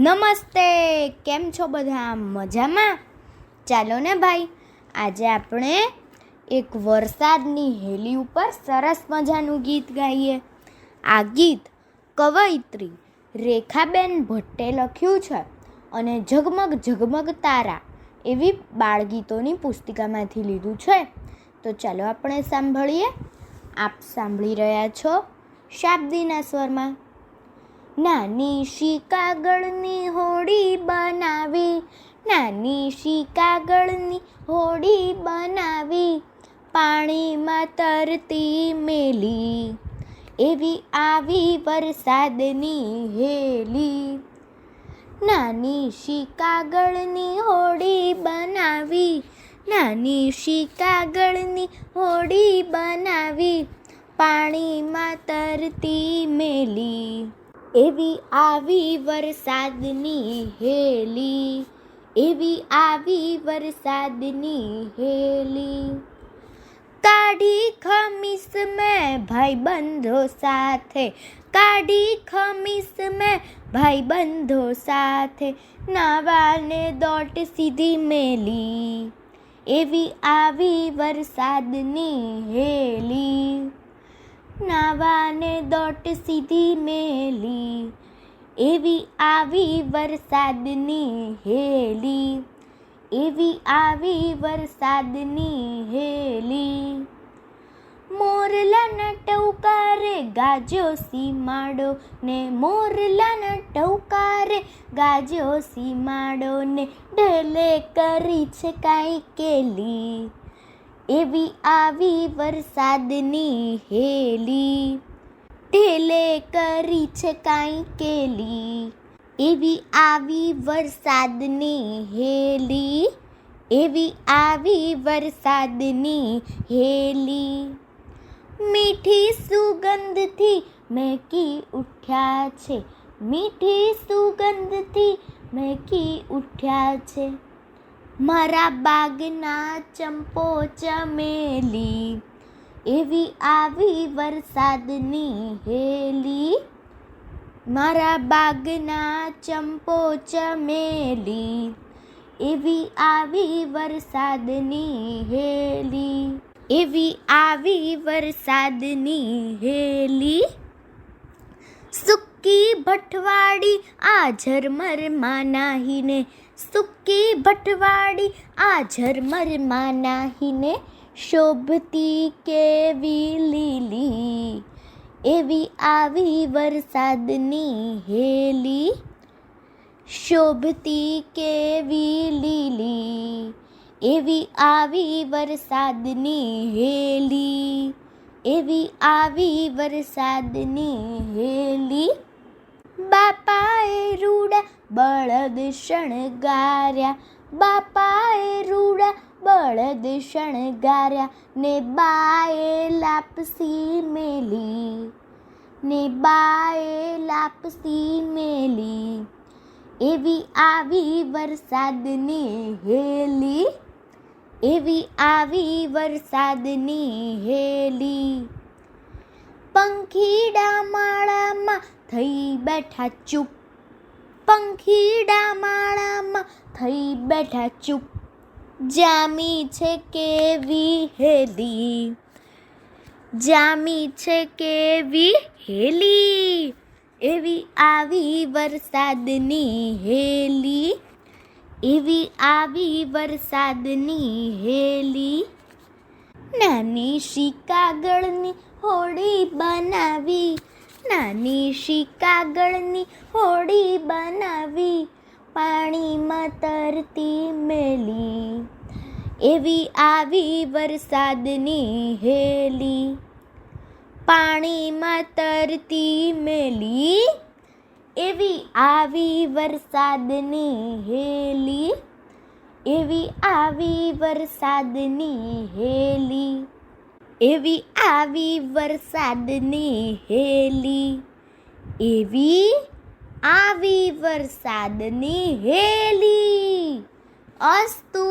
નમસ્તે, કેમ છો બધા? મજામાં? ચાલો ને ભાઈ, આજે આપણે એક વરસાદની હેલી ઉપર સરસ મજાનું ગીત ગાઈએ. આ ગીત કવયિત્રી રેખાબેન ભટ્ટે લખ્યું છે અને ઝગમગ ઝગમગ તારા એવી બાળગીતોની પુસ્તિકામાંથી લીધું છે. તો ચાલો આપણે સાંભળીએ. આપ સાંભળી રહ્યા છો શાબ્દીના સ્વરમાં. નાની શી કાગળની હોડી બનાવી, નાની શી કાગળની હોડી બનાવી, પાણીમાં તરતી મેલી. એવી આવી વરસાદની હેલી. નાની શી કાગળની હોડી બનાવી, નાની શી કાગળની હોડી બનાવી, પાણીમાં તરતી મેલી. એવી આવી વરસાદની હેલી, એવી આવી વરસાદની હેલી. કાઢી ખમીસ મેં ભાઈબંધો સાથે, કાઢી ખમીસ મેં ભાઈબંધો સાથે, નાવાને દોટ સીધી મેલી, એવી આવી વરસાદની હેલી. નાવાને દોટ સીધી મેલી, એવી આવી વરસાદની હેલી, એવી આવી વરસાદની હેલી. મોરલાના ટૌકારે ગાજ્યો સીમાડો ને, મોરલાના ટૌકારે ગાજ્યો સીમાડો ને ઢલે કરી છે કાંઈ કેલી. એવી આવી વરસાદની હેલી. ઢેલે કરી છે કાંઈ કેલી. એવી આવી વરસાદની હેલી. એવી આવી વરસાદની હેલી. મીઠી સુગંધથી મેકી ઉઠ્યા છે. મીઠી સુગંધથી મેકી ઉઠ્યા છે. મારા બાગના ચંપો ચમેલી, એવી આવી વરસાદની હેલી. મારા બાગના ચંપો ચમેલી, એવી આવી વરસાદની હેલી. એવી આવી વરસાદની હેલી. સુક્કી ભઠવાડી આ ઝરમર નાહીને સુક્કી ભટવાડી આ ઝરમરમાં નાહીને શોભતી કેવી લીલી? એવી આવી વરસાદની હેલી? શોભતી કેવી લીલી? એવી આવી વરસાદની હેલી? એવી આવી વરસાદની હેલી? બળદ શણગાર્યા બાપાએ રૂડા બળદ શણગાર્યા ને બાએ લાપસી મેલી. ને બાએ લાપસી મેલી. એવી આવી વરસાદની હેલી. એવી આવી વરસાદની હેલી. પંખીડા માળામાં થઈ બેઠા ચૂપ પંખીડા માળામાં થઈ બેઠા ચૂપ. જામી છે કેવી હેલી? જામી છે કેવી હેલી? એવી આવી વરસાદની હેલી? એવી આવી વરસાદની હેલી? નાની શી કાગળની હોડી બનાવી નાની શી કાગળની હોડી બનાવી, પાણીમાં તરતી મેલી. એવી આવી વરસાદની હેલી. પાણીમાં તરતી મેલી. એવી આવી વરસાદની હેલી. એવી આવી વરસાદની હેલી. એવી આવી વરસાદની હેલી એવી આવી વરસાદની હેલી. અસ્તુ.